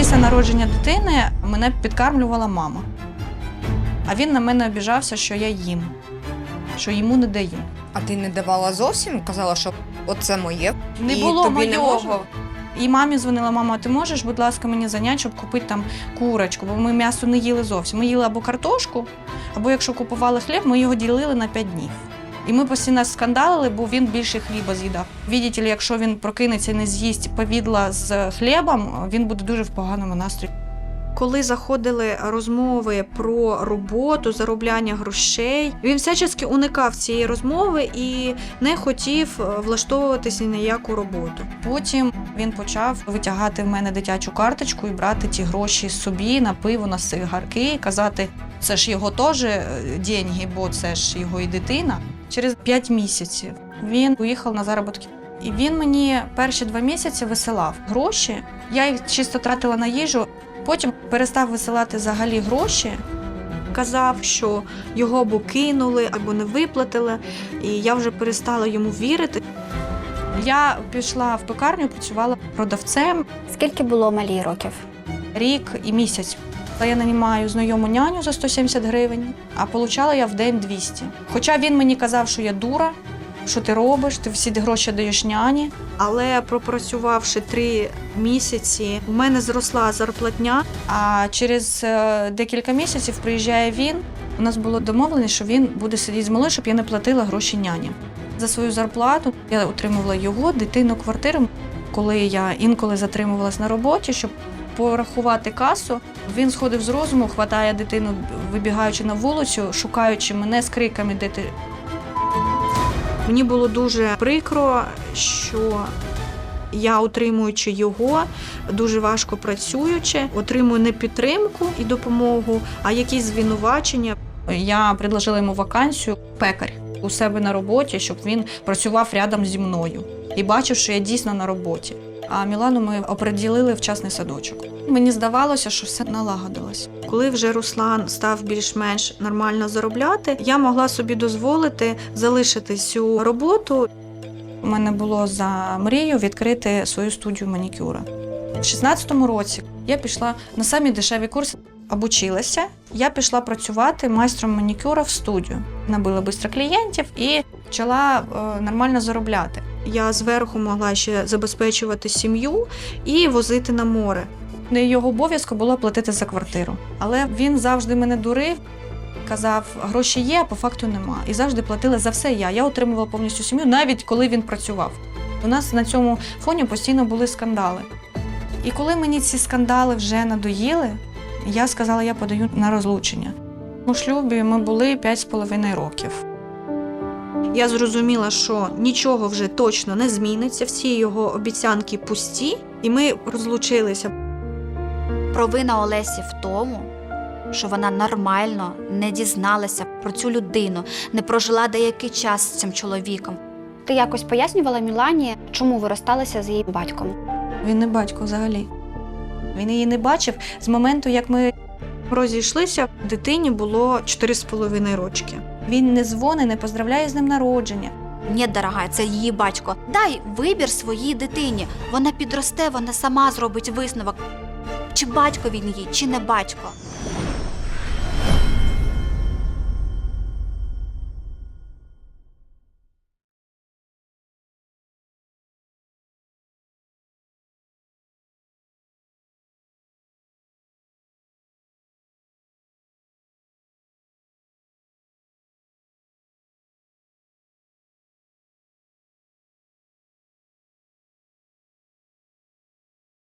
Після народження дитини мене підкармлювала мама. А він на мене обіжався, що я їм, що йому не даю. А ти не давала зовсім? Казала, що оце моє. Не і було тобі не І мамі дзвонила, мама, ти можеш, будь ласка, мені зайняти, щоб купити там курочку, бо ми м'ясо не їли зовсім. Ми їли або картошку, або якщо купували хліб, ми його ділили на 5 днів. І ми постійно скандалили, бо він більше хліба з'їдав. Віддіте, якщо він прокинеться і не з'їсть повідла з хлібом, він буде дуже в поганому настрої. Коли заходили розмови про роботу, заробляння грошей, він всячески уникав цієї розмови і не хотів е, влаштовуватися ні на яку роботу. Потім він почав витягати в мене дитячу карточку і брати ті гроші собі на пиво, на сигарки, казати, це ж його теж е, деньги, бо це ж його і дитина. Через 5 місяців він поїхав на заробітки. І він мені перші два місяці висилав гроші. Я їх чисто тратила на їжу. Потім перестав висилати взагалі гроші. Казав, що його або кинули, або не виплатили, і я вже перестала йому вірити. Я пішла в пекарню, працювала продавцем Скільки було малій років? рік і місяць. Я нанімаю знайому няню за 170 гривень, а получала я в день 200. Хоча він мені казав, що я дура, що ти робиш, ти всі гроші даєш няні. Але пропрацювавши три місяці, у мене зросла зарплатня. А через е, декілька місяців приїжджає він. У нас було домовлено, що він буде сидіти з малою, щоб я не платила гроші няні. За свою зарплату я отримувала його дитину квартиру. Коли я інколи затримувалась на роботі, щоб порахувати касу, він сходив з розуму, хватає дитину, вибігаючи на вулицю, шукаючи мене з криками, де. Мені було дуже прикро, що я, утримуючи його, дуже важко працюючи, отримую не підтримку і допомогу, а якісь звинувачення. Я предложила йому вакансію пекар у себе на роботі, щоб він працював рядом зі мною і бачив, що я дійсно на роботі. А Мілану ми оприділили в частний садочок. Мені здавалося, що все налагодилось. Коли вже Руслан став більш-менш нормально заробляти, я могла собі дозволити залишити цю роботу. У мене було за мрію відкрити свою студію манікюра. У 16-му році я пішла на самі дешеві курси, обучилася. Я пішла працювати майстром манікюра в студію. Набила швидко клієнтів і почала е, нормально заробляти. Я зверху могла ще забезпечувати сім'ю і возити на море. Не його обов'язку було платити за квартиру. Але він завжди мене дурив, казав, гроші є, а по факту нема. І завжди платила за все я. Я отримувала повністю сім'ю, навіть коли він працював. У нас на цьому фоні постійно були скандали. І коли мені ці скандали вже надоїли, я сказала, я подаю на розлучення. У шлюбі ми були 5,5 років. Я зрозуміла, що нічого вже точно не зміниться, всі його обіцянки пусті, і ми розлучилися. Провина Олесі в тому, що вона нормально не дізналася про цю людину, не прожила деякий час з цим чоловіком. Ти якось пояснювала Мілані, чому ви розсталися з її батьком? Він не батько взагалі. Він її не бачив з моменту, як ми розійшлися, дитині було 4,5 рочки. Він не дзвонить, не поздравляє з ним народження. Ні, дорога, це її батько. Дай вибір своїй дитині. Вона підросте, вона сама зробить висновок. Чи батько він їй, чи не батько.